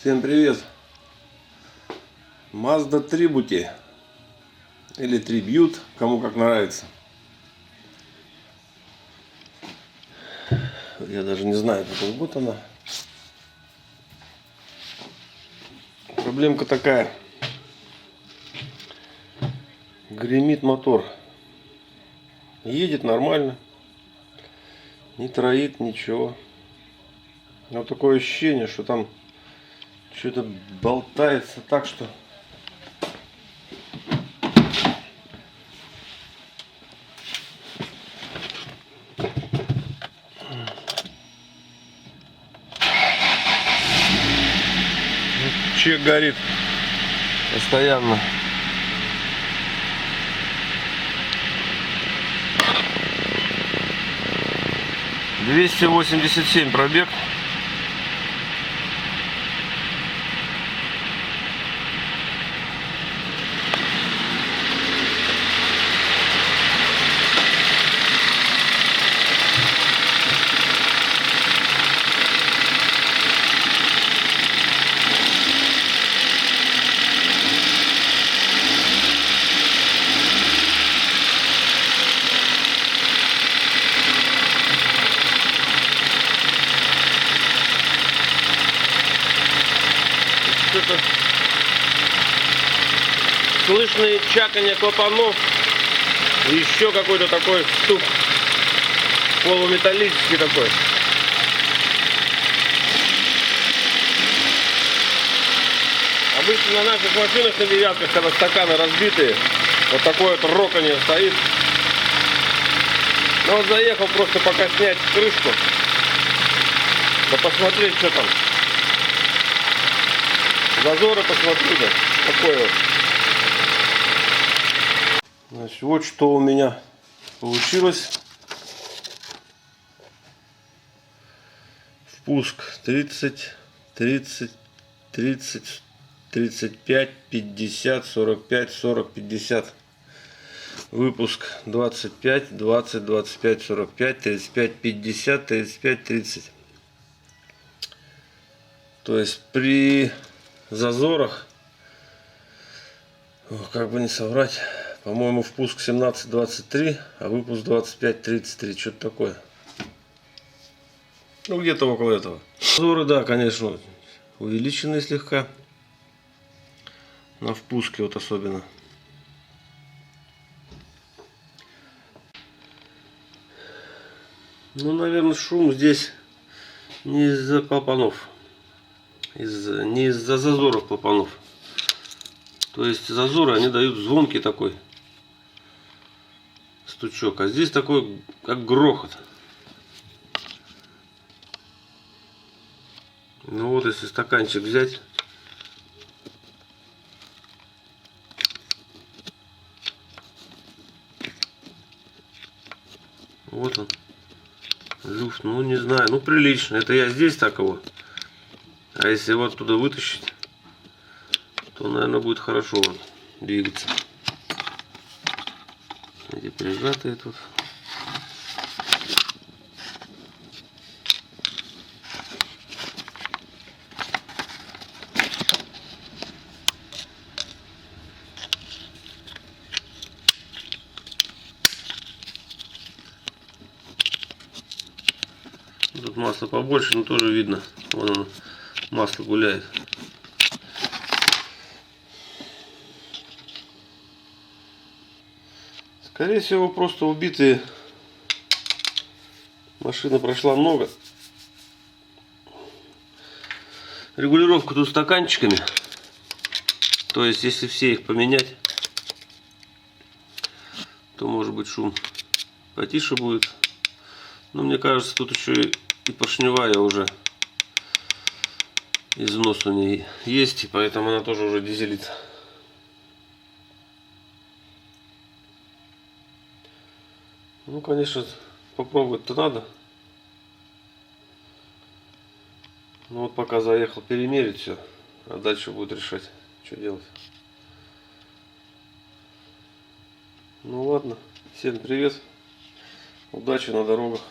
Всем привет! Mazda Tributi или Tribute, кому как нравится. Я даже не знаю, какой год она. Проблемка такая. Гремит мотор. Едет нормально. Не троит ничего. Но такое ощущение, что там что-то болтается так, что... Чек горит постоянно. Двести восемьдесят семь пробег. что-то слышны чаканье клапанов и еще какой-то такой стук полуметаллический такой. Обычно на наших машинах на девятках, когда стаканы разбитые, вот такое вот роканье стоит. Ну вот заехал просто пока снять крышку, да посмотреть, что там. Зазоры посмотрю, да, такой вот. Значит, вот что у меня получилось. Впуск 30, 30, 30, 35, 50, 45, 40, 50. Выпуск 25, 20, 25, 45, 35, 50, 35, 30. То есть при зазорах, как бы не соврать, по-моему, впуск 17-23, а выпуск 25-33, что-то такое. Ну, где-то около этого. Зазоры, да, конечно, увеличены слегка. На впуске вот особенно. Ну, наверное, шум здесь не из-за клапанов из, не из-за зазоров клапанов. То есть зазоры они дают звонкий такой стучок. А здесь такой, как грохот. Ну вот, если стаканчик взять. Вот он. Люфт, ну не знаю, ну прилично. Это я здесь так его а если его оттуда вытащить, то, наверное, будет хорошо двигаться. Эти прижатые тут. Тут масло побольше, но тоже видно. Вон оно масло гуляет. Скорее всего, просто убитые. Машина прошла много. Регулировка тут стаканчиками. То есть, если все их поменять, то может быть шум потише будет. Но мне кажется, тут еще и поршневая уже износ у нее есть, и поэтому она тоже уже дизелит. Ну, конечно, попробовать-то надо. Ну вот пока заехал перемерить все, а дальше будет решать, что делать. Ну ладно, всем привет, удачи на дорогах.